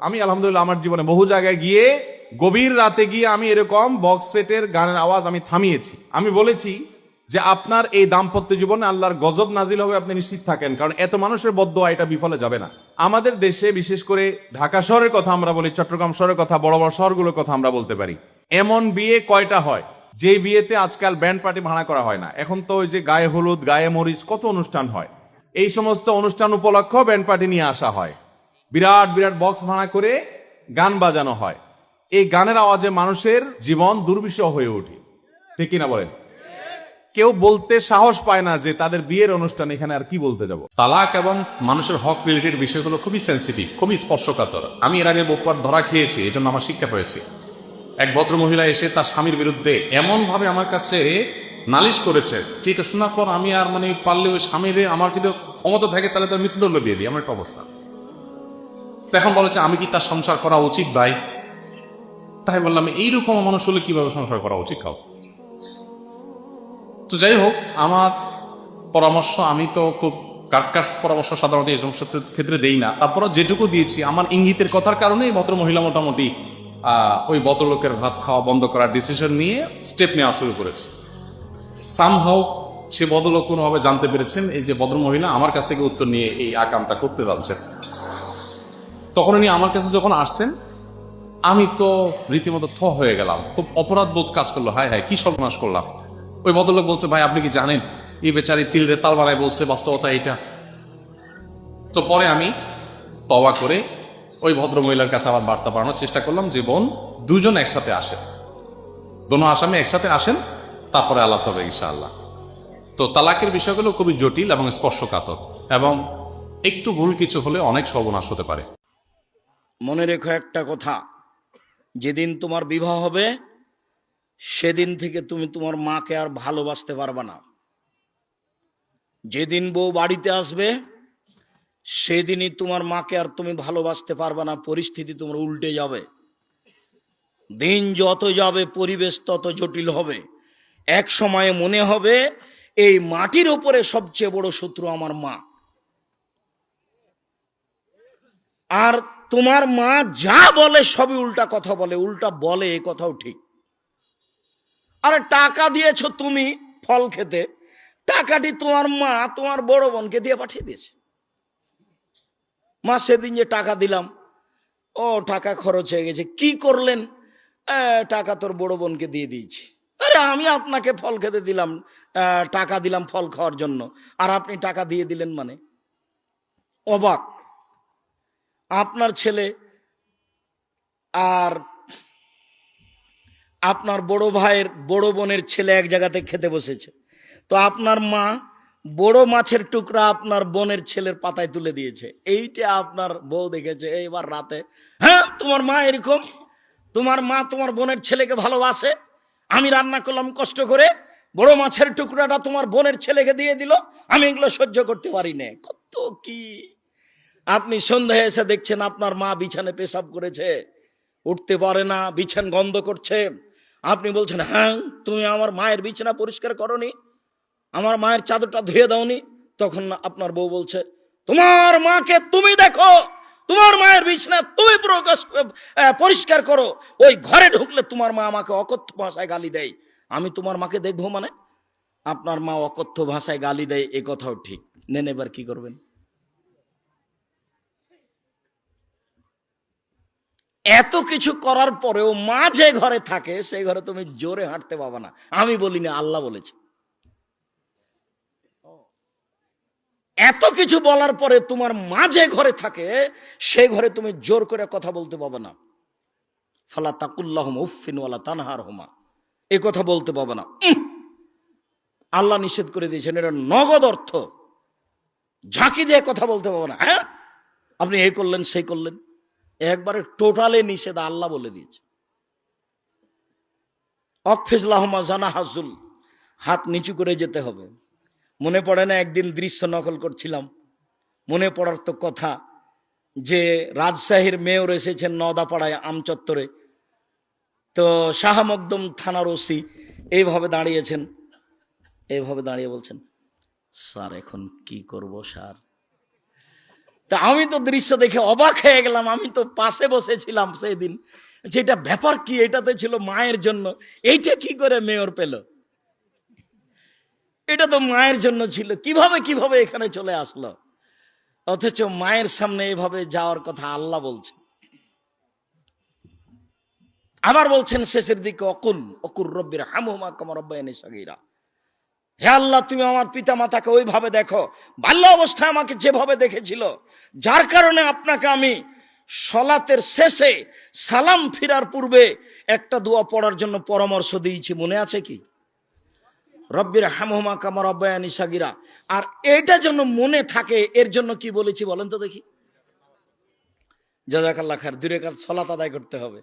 আমি আলহামদুলিল্লাহ আমার জীবনে বহু জায়গায় গিয়ে গভীর রাতে গিয়ে আমি এরকম বক্স সেটের গানের আওয়াজ আমি থামিয়েছি। আমি বলেছি যে আপনার এই দাম্পত্য জীবনে আল্লাহর গজব নাজিল হবে, আপনি নিশ্চিত থাকেন। কারণ এত মানুষের বদ্ধ এটা বিফলে যাবে না। আমাদের দেশে বিশেষ করে ঢাকা শহরের কথা আমরা বলি, চট্টগ্রাম শহরের কথা, বড় বড় শহরগুলোর কথা আমরা বলতে পারি। এমন বিয়ে কয়টা হয়? যে বিয়েতে আজকাল ব্যান্ড পার্টি ভাড়া করা হয় না। এখন তো ওই যে গায়ে হলুদ, গায়ে মরিচ কত অনুষ্ঠান হয়? এই সমস্ত অনুষ্ঠান উপলক্ষ ব্যান্ড পার্টি নিয়ে আসা হয়। বিরাট বিরাট বক্স ভাড়া করে গান বাজানো হয়। এই গানের আওয়াজে মানুষের জীবন দুর্বিষহ হয়ে ওঠে। ঠিক কিনা বলেন? কেউ বলতে সাহস পায় না যে তাদের বিয়ের অনুষ্ঠান এখানে আর কি বলতে যাব। তালাক এবং মানুষের হক রিলেটেড বিষয়গুলো খুবই সেন্সিটিভ খুবই স্পর্শকাতর। আমি এর আগে বহুবার ধরা খেয়েছি, এই জন্য আমার শিক্ষা পেয়েছি এক ভদ্র মহিলা এসে তার স্বামীর বিরুদ্ধে এমনভাবে আমার কাছে নালিশ করেছে যেটা শোনার পর আমি আর মানে পারলে ওই স্বামীরে আমার যদি ক্ষমতা থাকে তাহলে তার মৃত্যুদণ্ড দিয়ে দিই। আমার একটা অবস্থা। এখন বলেছে আমি কি তার সংসার করা উচিত ভাই? তাই বললাম, এইরকম মানুষ হলে কীভাবে সংসার করা উচিত খাও তো যাই হোক, আমার পরামর্শ, আমি তো খুব কাটকাট পরামর্শ সাধারণত এই সমস্ত ক্ষেত্রে দেই না। তারপরও যেটুকু দিয়েছি, আমার ইঙ্গিতের কথার কারণে এই ভদ্র মহিলা মোটামুটি ওই ভদ্রলোকের ভাত খাওয়া বন্ধ করার ডিসিশন নিয়ে স্টেপ নেওয়া শুরু করেছে। সামহাও সে ভদ্রলোক কোনোভাবে জানতে পেরেছেন, এই যে ভদ্র মহিলা আমার কাছ থেকে উত্তর নিয়ে এই আকামটা করতে যাচ্ছেন তখন উনি আমার কাছে যখন আসছেন, আমি তো রীতিমতো থ হয়ে গেলাম। খুব অপরাধ বোধ কাজ করল। হায় হায়, কি সর্বনাশ করলাম। ওই ভদ্রলোক বলছে, ভাই, আপনি কি জানেন? এই বেচারি তিলরে তাল বানায় বলছে, বাস্তবতা এটা তো পরে আমি তবা করে ওই ভদ্র মহিলার কাছে আবার বার্তা পাঠানোর চেষ্টা করলাম যে, বোন, দুজন একসাথে আসেন। দোনো আসামি একসাথে আসেন, তারপরে আলাপ হবে ইনশাআল্লাহ। তো তালাকের বিষয়গুলো খুবই জটিল এবং স্পর্শকাতর এবং একটু ভুল কিছু হলে অনেক সর্বনাশ হতে পারে। মনে রেখো একটা কথা। যেদিন তোমার বিবাহ হবে, সেদিন থেকে তুমি তোমার মাকে আর ভালোবাসতে পারবে না। যেদিন বউ বাড়িতে আসবে, সেদিনই তোমার মাকে আর তুমি ভালোবাসতে পারবে না, পরিস্থিতি তোমার উল্টে যাবে। দিন যত যাবে, পরিবেশ তত জটিল হবে। এক সময়ে মনে হবে, এই মাটির ওপরে সবচেয়ে বড় শত্রু আমার মা। আর তোমার মা যা বলে সবই উল্টা কথা বলে, উল্টা বলে, এ কথাও ঠিক। আরে টাকা দিয়েছ তুমি ফল খেতে, টাকাটি তোমার মা তোমার বড় বোনকে দিয়ে পাঠিয়ে দিয়েছে। মা, সেদিন যে টাকা দিলাম, ও টাকা খরচ হয়ে গেছে, কি করলেন? টাকা তোর বড় বোনকে দিয়ে দিয়েছি। আরে আমি আপনাকে ফল খেতে দিলাম টাকা দিলাম ফল খাওয়ার জন্য, আর আপনি টাকা দিয়ে দিলেন মানে? অবাক। আপনার ছেলে আর আপনার বড় ভাইয়ের বড় বোনের ছেলে এক জায়গাতে খেতে বসেছে। তো আপনার মা বড় মাছের টুকরা আপনার বোনের ছেলের পাতায় তুলে দিয়েছে। এইটা আপনার বউ দেখেছে, এইবার রাতে হ্যাঁ তোমার মা এরকম? তোমার মা তোমার বোনের ছেলেকে ভালোবাসে? আমি রান্না করলাম কষ্ট করে, বড় মাছের টুকরাটা তোমার বোনের ছেলেকে দিয়ে দিল, আমি এগুলো সহ্য করতে পারি না। কত কি আপনি সন্ধ্যায় এসে দেখছেন আপনার মা বিছানে পেশাব করেছে। উঠতে পারে না, বিছান গন্ধ করছে। আপনি বলছেন হ্যাঁ তুমি আমার মায়ের বিছানা পরিষ্কার করনি, আমার মায়ের চাদরটা ধুয়ে দাওনি। তখন আপনার বউ বলছে, তোমার মাকে তুমি দেখো, তোমার মায়ের বিছানা তুমি প্রকাশ পরিষ্কার করো। ওই ঘরে ঢুকলে তোমার মা আমাকে অকথ্য ভাষায় গালি দেয়। আমি তোমার মাকে দেখব মানে? আপনার মা অকথ্য ভাষায় গালি দেয়, এ কথাও ঠিক। নেন এবার কি করবেন? এত কিছু করার পরেও মা যে ঘরে থাকে, সেই ঘরে তুমি জোরে হাঁটতে পাবা না। আমি বলি না আল্লাহ বলেছে। এত কিছু বলার পরে তোমার মা যে ঘরে থাকে সেই ঘরে তুমি জোর করে কথা বলতে পাবে না। ফালা তাকুল্লাহ উফিন ওয়ালা তানহার হোমা এ কথা বলতে পাবে না। আল্লাহ নিষেধ করে দিয়েছেন এটা নগদ অর্থ। ঝাঁকি দিয়ে কথা বলতে পাবে না হ্যাঁ? আপনি এ করলেন সেই করলেন। একবারে টোটালে নিষেধ আল্লাহ বলে দিয়েছে। অকফিজলাহমা জানা হাত নিচু করে যেতে হবে। মনে পড়ে না একদিন দৃশ্য নকল করছিলাম? মনে পড়ার তো কথা যে রাজশাহীর মেয়র এসেছেন নদাপাড়ায় আমচত্বরে। তো শাহ মকদম থানার ওসি এইভাবে দাঁড়িয়েছেন। এইভাবে দাঁড়িয়ে বলছেন, স্যার, এখন কি করব, স্যার? তা আমি তো দৃশ্য দেখে অবাক হয়ে গেলাম, আমি তো পাশে বসেছিলাম সেই দিন যেটা ব্যাপার কি? এটাতে ছিল মায়ের জন্য। এইটা কি করে মেয়র পেল? এটা তো মায়ের জন্য ছিল। কীভাবে কীভাবে এখানে চলে আসলো? অথচ মায়ের সামনে এভাবে যাওয়ার কথা আল্লাহ বলছে। আবার বলছেন শেষের দিকে, অকুল, অকুর রব্বির হামুমা কমর সাগীরা। হে আল্লাহ, তুমি আমার পিতা মাতাকে ওইভাবে দেখো। বাল্য অবস্থায় আমাকে যেভাবে দেখেছিল যার কারণে আপনাকে আমি সলাতের শেষে সালাম ফিরার পূর্বে একটা দোয়া পড়ার জন্য পরামর্শ দিয়েছি। মনে আছে কি? রব্বির হামহমা কামার অব্বায়ানি সাগিরা। আর এটা যেন মনে থাকে, এর জন্য কি বলেছি বলেন তো দেখি। জাজাকাল্লা খার দূরে কাজ সলাত আদায় করতে হবে।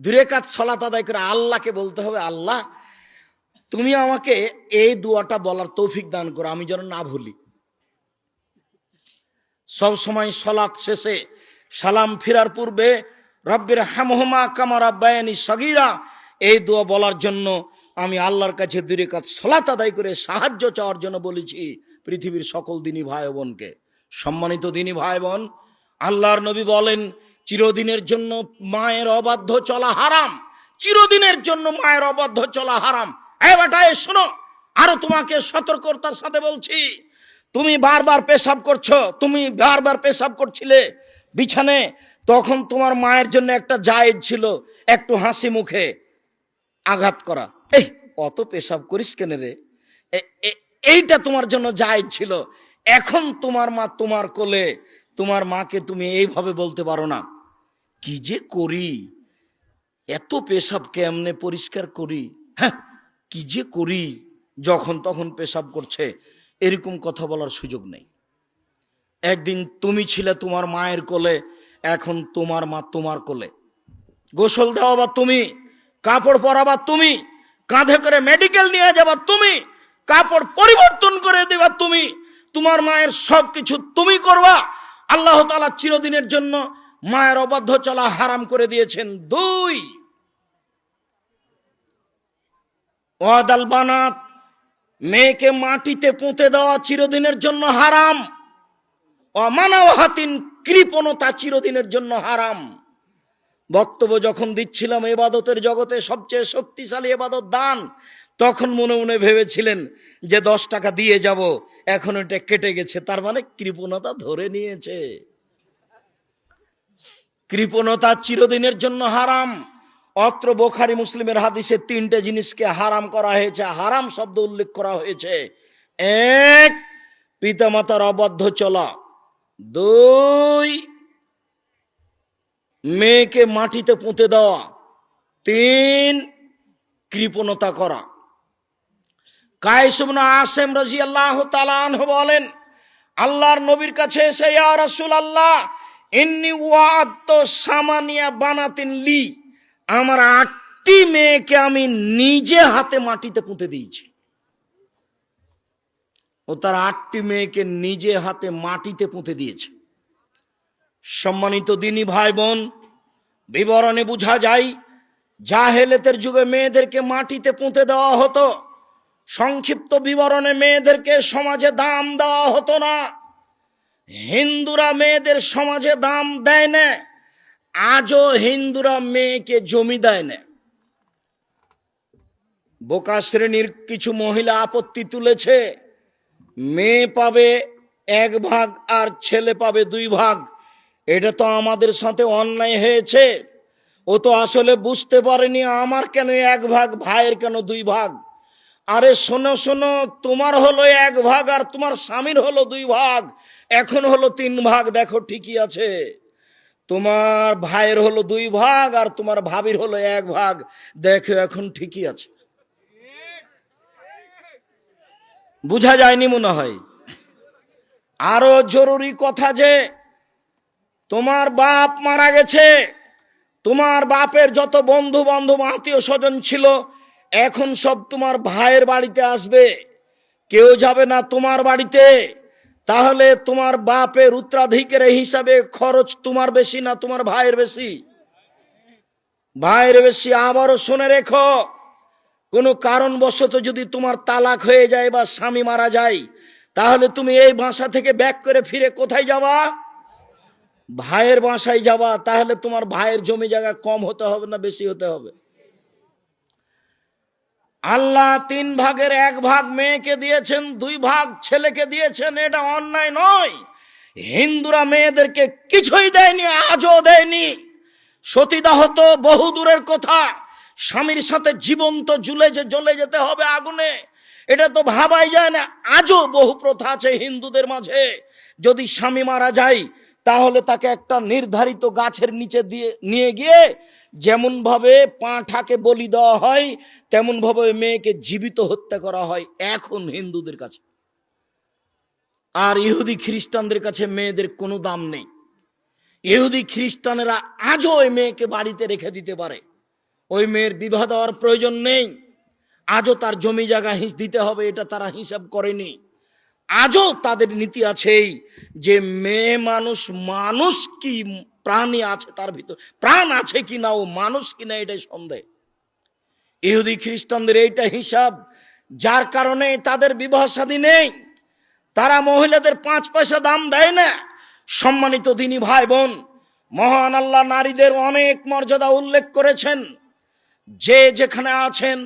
দূরে কাজ সলাত আদায় করে আল্লাহকে বলতে হবে, আল্লাহ, তুমি আমাকে এই দোয়াটা বলার তৌফিক দান করো, আমি যেন না ভুলি। সব সময় সলাৎ শেষে সালাম ফিরার পূর্বে রব্বির হামহমা কামার আব্বায়ানি সগিরা, এই দোয়া বলার জন্য আমি আল্লাহর কাছে দূরে কাজ সলাত আদায় করে সাহায্য চাওয়ার জন্য বলেছি পৃথিবীর সকল দিনী ভাই বোনকে সম্মানিত দিনী ভাই বোন আল্লাহর নবী বলেন, চিরদিনের জন্য মায়ের অবাধ্য চলা হারাম, চিরদিনের জন্য মায়ের অবাধ্য চলা হারাম। এ বেটা শোনো, আরও তোমাকে সতর্কতার সাথে বলছি তুমি বারবার পেশাব করছ, তুমি বারবার পেশাব করছিলে বিছানে, তখন তোমার মায়ের জন্য একটা জায়েজ ছিল, একটু হাসি মুখে আঘাত করা। এই, অত পেশাব করিস কেন রে? এইটা তোমার জন্য জায়েজ ছিল। এখন তোমার মা তোমার কোলে, তোমার মাকে তুমি এইভাবে বলতে পারো না। কি যে করি? এত পেশাব কেমনে পরিষ্কার করি? হ্যাঁ কি যে করি? যখন তখন পেশাব করছে এরকম কথা বলার সুযোগ নেই। একদিন তুমি ছিলে তোমার মায়ের কোলে, এখন তোমার মা তোমার কোলে। গোসল দেওয়া বা তুমি, কাপড় পরাবা তুমি, কাঁধে করে মেডিকেল নিয়ে যাবা তুমি, কাপড় পরিবর্তন করে দেবা তুমি, তোমার মায়ের সব কিছু তুমি করবা। আল্লাহ তালা চিরদিনের জন্য মায়ের অবাধ্য চলা হারাম করে দিয়েছেন। দুই, ওয়াদাল বানাত মেয়েকে মাটিতে পুঁতে দেওয়া চিরদিনের জন্য হারাম। অমানবহাতিন কৃপণতা চিরদিনের জন্য হারাম। বক্তব্য যখন দিচ্ছিলাম এবাদতের জগতে সবচেয়ে শক্তিশালী এবাদত দান, তখন মনে মনে ভেবেছিলেন যে দশ টাকা দিয়ে যাব, এখন এটা কেটে গেছে, তার মানে কৃপণতা ধরে নিয়েছে। কৃপণতা চিরদিনের জন্য হারাম। অত্র বোখারি মুসলিমের হাদিসে তিনটে জিনিসকে হারাম করা হয়েছে। হারাম শব্দ উল্লেখ করা হয়েছে। এক, পিতামাতার অবদ্ধ চলা। দুই, মেয়েকে মাটিতে পুঁতে দেওয়া। তিন, কৃপণতা করা। কায়সুবনা আসেম রাজি আল্লাহ তালানহ বলেন, আল্লাহর নবীর কাছে এসে, ইয়া রাসূল আল্লাহ ইন্নি ওয়াত সামানিয়া বানাতিন লি। আমার আটটি মেয়েকে আমি নিজে হাতে মাটিতে পুঁতে দিয়েছি। ও তার আটটি মেয়েকে নিজে হাতে মাটিতে পুঁতে দিয়েছে। সম্মানিত দিনী ভাই বোন বিবরণে বোঝা যায়, জাহেলেতের যুগে মেয়েদেরকে মাটিতে পুঁতে দেওয়া হতো। সংক্ষিপ্ত বিবরণে মেয়েদেরকে সমাজে দাম দেওয়া হতো না। হিন্দুরা মেয়েদের সমাজে দাম দেয় না। আজও হিন্দুরা মেয়েকে জমি দেয় না। বোকা শ্রেণির কিছু মহিলা আপত্তি তুলেছে, মেয়ে পাবে এক ভাগ আর ছেলে পাবে দুই ভাগ। এটা তো আমাদের সাথে অন্যায় হয়েছে। ও তো আসলে বুঝতে পারেনি আমার কেন এক ভাগ, ভাইয়ের কেন দুই ভাগ। আরে শোনো শোনো, তোমার হলো এক ভাগ আর তোমার স্বামীর হলো দুই ভাগ। এখন হলো তিন ভাগ, দেখো ঠিকই আছে। তোমার ভাইয়ের হলো দুই ভাগ আর তোমার ভাবির হলো এক ভাগ। দেখো, এখন ঠিকই আছে। বুঝা যায়নি মনে হয়? আরও জরুরি কথা যে, তোমার বাপ মারা গেছে, তোমার বাপের যত বন্ধু বান্ধব আত্মীয় স্বজন ছিল, এখন সব তোমার ভাইয়ের বাড়িতে আসবে। কেউ যাবে না তোমার বাড়িতে। তাহলে তোমার বাপের উত্তরাধিকারের হিসাবে খরচ তোমার বেশি না তোমার ভাইয়ের বেশি? ভাইয়ের বেশি আবারও শুনে রেখো। কোনো কারণবশত যদি তোমার তালাক হয়ে যায় বা স্বামী মারা যায়, তাহলে তুমি এই বাসা থেকে ব্যাক করে ফিরে কোথায় যাবা? ভাইয়ের বাসায় যাবা, তাহলে তোমার ভাইয়ের জমি জায়গা কম হতে হবে না বেশি হতে হবে? আল্লাহ তিন ভাগের এক ভাগ মেয়েকে দিয়েছেন, দুই ভাগ ছেলেকে দিয়েছেন, এটা অন্যায় নয়। হিন্দুরা মেয়েদেরকে কিছুই দেয়নি, আজও দেয়নি। সতীদাহ তো বহু দূরের কথা। স্বামীর সাথে জীবন্ত জুলে যে জ্বলে যেতে হবে আগুনে, এটা তো ভাবাই যায় না। আজও বহু প্রথা আছে হিন্দুদের মাঝে। যদি স্বামী মারা যায়, তাহলে তাকে একটা নির্ধারিত গাছের নিচে দিয়ে, নিয়ে গিয়ে যেমন ভাবে পাঁঠাকে বলি দেওয়া হয়, তেমন ভাবে ওই মেয়েকে জীবিত হত্যা করা হয় এখন হিন্দুদের কাছে। আর ইহুদি খ্রিস্টানদের কাছে মেয়েদের কোনো দাম নেই। ইহুদি খ্রিস্টানেরা আজও ওই মেয়েকে বাড়িতে রেখে দিতে পারে। ওই মেয়ের বিবাহ দেওয়ার প্রয়োজন নেই। আজও তার জমি জায়গা হিস দিতে হবে, এটা তারা হিসাব করেনি। আজও তাদের নীতি আছেই যে মেয়ে মানুষ মানুষ কি প্রাণী আছে তার ভিতর। প্রাণ আছে কি না ও মানুষ কি না এটাই সন্দেহ। ইহুদি খ্রিস্টানদের এইটা হিসাব, যার কারণে তাদের বিবাহ শাদী নেই, তারা মহিলাদের পাঁচ পয়সা দাম দেয় না। সম্মানিত দিনী ভাই বোন মহান আল্লাহ নারীদের অনেক মর্যাদা উল্লেখ করেছেন। যে যেখানে আছেন,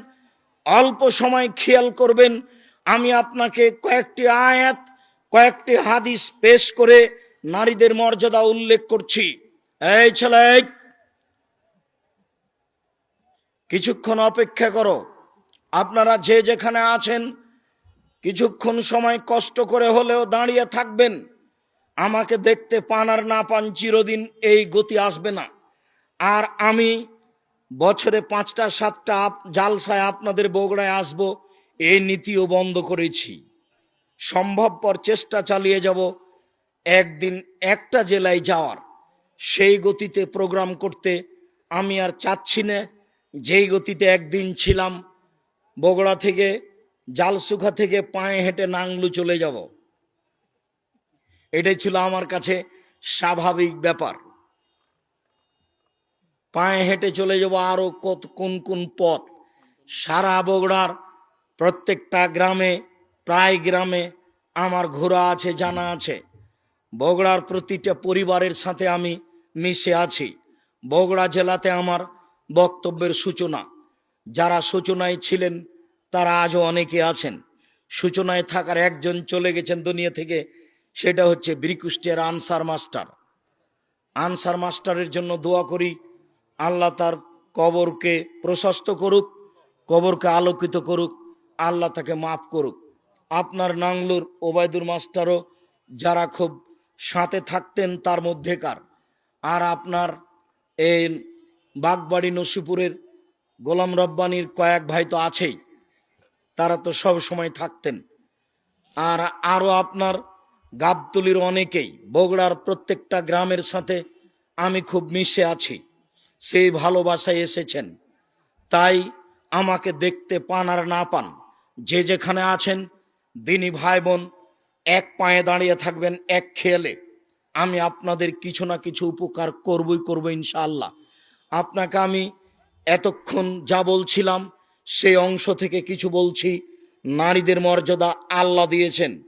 অল্প সময় খেয়াল করবেন। আমি আপনাকে কয়েকটি আয়াত, কয়েকটি হাদিস পেশ করে নারীদের মর্যাদা উল্লেখ করছি। এই ছেলে কিছুক্ষণ অপেক্ষা করো। আপনারা যে যেখানে আছেন, কিছুক্ষণ সময় কষ্ট করে হলেও দাঁড়িয়ে থাকবেন। আমাকে দেখতে পান আর না পান চিরদিন এই গতি আসবে না। আর আমি বছরে পাঁচটা, সাতটা জালসায় আপনাদের বগুড়ায় আসব, এই নীতিও বন্ধ করেছি। সম্ভবপর চেষ্টা চালিয়ে যাব, একদিন একটা জেলায় যাওয়ার। সেই গতিতে প্রোগ্রাম করতে আমি আর চাচ্ছি না। যেই গতিতে একদিন ছিলাম, বগড়া থেকে জালসুখা থেকে পায়ে হেঁটে নাংলু চলে যাব। এটাই ছিল আমার কাছে স্বাভাবিক ব্যাপার। পায়ে হেঁটে চলে যাব আরও কত, কোন কোন পথ? সারা বগড়ার প্রত্যেকটা গ্রামে, প্রায় গ্রামে আমার ঘোরা আছে, জানা আছে। বগড়ার প্রতিটা পরিবারের সাথে আমি মিশে আছি। বগুড়া জেলাতে আমার বক্তব্যের সূচনা। যারা সূচনায় ছিলেন, তারা আজও অনেকে আছেন। সূচনায় থাকার একজন চলে গেছেন দুনিয়া থেকে, সেটা হচ্ছে ব্রিকুষ্টিয়ার আনসার মাস্টার। আনসার মাস্টারের জন্য দোয়া করি, আল্লাহ তার কবরকে প্রশস্ত করুক, কবরকে আলোকিত করুক, আল্লাহ তাকে মাফ করুক। আপনার নাংলুর ওবায়দুর মাস্টারও যারা খুব সাথে থাকতেন, তার মধ্যেকার। আর আপনার এই বাগবাড়ি নসিপুরের গোলাম রব্বানির কয়েক ভাই তো আছেই। তারা তো সব সময় থাকতেন। আর আরও আপনার গাবতলির অনেকেই, বগুড়ার প্রত্যেকটা গ্রামের সাথে আমি খুব মিশে আছি। সেই ভালোবাসায় এসেছেন। তাই আমাকে দেখতে পান আর না পান, যে যেখানে আছেন, দিনী ভাই বোন, এক পায়ে দাঁড়িয়ে থাকবেন এক খেয়ালে। আমি আপনাদের কিছু না কিছু উপকার করবই, করব ইনশাআল্লাহ। আপনাকে আমি এতক্ষণ যা বলছিলাম, সেই অংশ থেকে কিছু বলছি। নারীদের মর্যাদা আল্লাহ দিয়েছেন।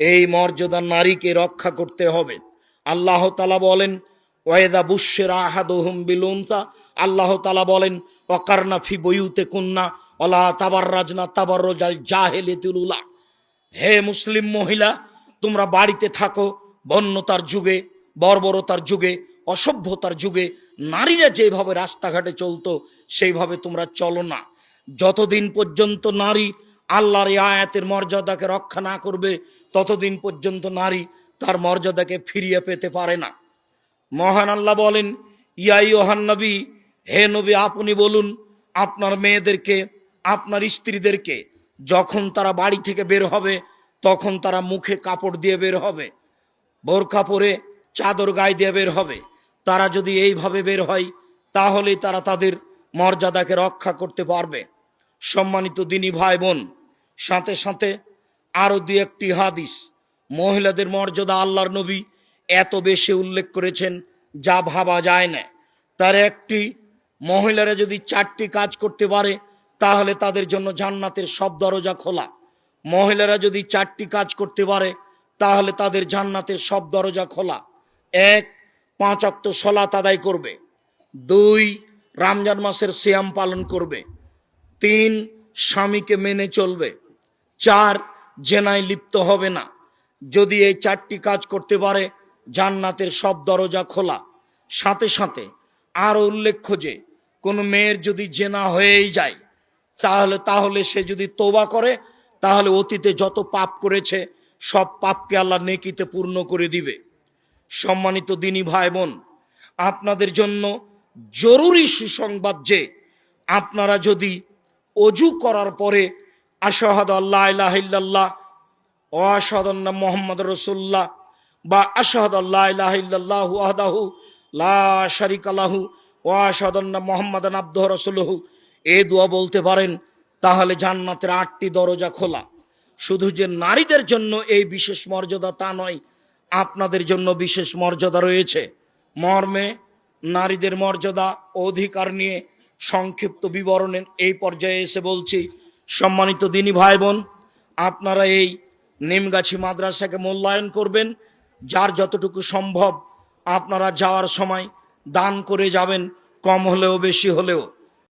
এই মর্যাদা নারীকে রক্ষা করতে হবে। আল্লাহ তালা বলেন ওয়েদা বুশের আহাদহুম বিলুনতা আল্লাহ তালা বলেন অকারনা ফি বইউতে কুন্না অলা তাবার রাজনা তাবার রোজাল জাহেলিতুলা হে মুসলিম মহিলা, তোমরা বাড়িতে থাকো বন্যতার যুগে, বর্বরতার যুগে, অসভ্যতার যুগে নারীরা যেভাবে রাস্তাঘাটে চলতো, সেইভাবে তোমরা চলো না। যতদিন পর্যন্ত নারী আল্লাহর আয়াতের মর্যাদাকে রক্ষা না করবে, ততদিন পর্যন্ত নারী তার মর্যাদাকে ফিরিয়ে পেতে পারে না। মহান আল্লাহ বলেন ইয়াই ওহান নবী, হে নবী, আপনি বলুন, আপনার মেয়েদেরকে, আপনার স্ত্রীদেরকে যখন তারা বাড়ি থেকে বের হবে, তখন তারা মুখে কাপড় দিয়ে বের হবে। বোরখা পরে চাদর গায়ে দিয়ে বের হবে। তারা যদি এইভাবে বের হয়, তাহলেই তারা তাদের মর্যাদাকে রক্ষা করতে পারবে। সম্মানিত দিনী ভাই বোন সাথে সাথে আরও দু একটি হাদিস। মহিলাদের মর্যাদা আল্লাহর নবী এত বেশি উল্লেখ করেছেন যা ভাবা যায় না। তার একটি, মহিলারা যদি চারটি কাজ করতে পারে, তাহলে তাদের জন্য জান্নাতের সব দরজা খোলা। মহিলারা যদি চারটি কাজ করতে পারে তাহলে তাদের জান্নাতের সব দরজা খোলা। এক, পাঁচ অক্ত সলাত আদায় করবে। দুই, রমজান মাসের সিয়াম পালন করবে। তিন, স্বামীকে মেনে চলবে। চার, জেনায় লিপ্ত হবে না। যদি এই চারটি কাজ করতে পারে, জান্নাতের সব দরজা খোলা। সাথে সাথে আরও উল্লেখ্য যে, কোনো মেয়ের যদি জেনা হয়েই যায়, তাহলে তাহলে সে যদি তোবা করে, তাহলে অতীতে যত পাপ করেছে সব পাপকে আল্লাহ নেকিতে পূর্ণ করে দিবে। সম্মানিত দিনী ভাই বোন আপনাদের জন্য জরুরি সুসংবাদ যে, আপনারা যদি অজু করার পরে আশাহাদ আল্লাহ ইল্লাল্লাহ ও আশাহাদ মোহাম্মদ রসুল্লাহ বা আশাহাদ আল্লাহ ইল্লাল্লাহু আহদাহু লা শারিকা লাহু ও আশাহাদ মোহাম্মদ আব্দুহ রসুলহু, এ দোয়া বলতে পারেন, তাহলে জান্নাতের আটটি দরজা খোলা। শুধু যে নারীদের জন্য এই বিশেষ মর্যাদা তা নয়, আপনাদের জন্য বিশেষ মর্যাদা রয়েছে। মর্মে নারীদের মর্যাদা, অধিকার নিয়ে সংক্ষিপ্ত বিবরণের এই পর্যায়ে এসে বলছি, সম্মানিত দিনী ভাই বোন আপনারা এই নিমগাছি মাদ্রাসাকে মূল্যায়ন করবেন, যার যতটুকু সম্ভব আপনারা যাওয়ার সময় দান করে যাবেন, কম হলেও বেশি হলেও।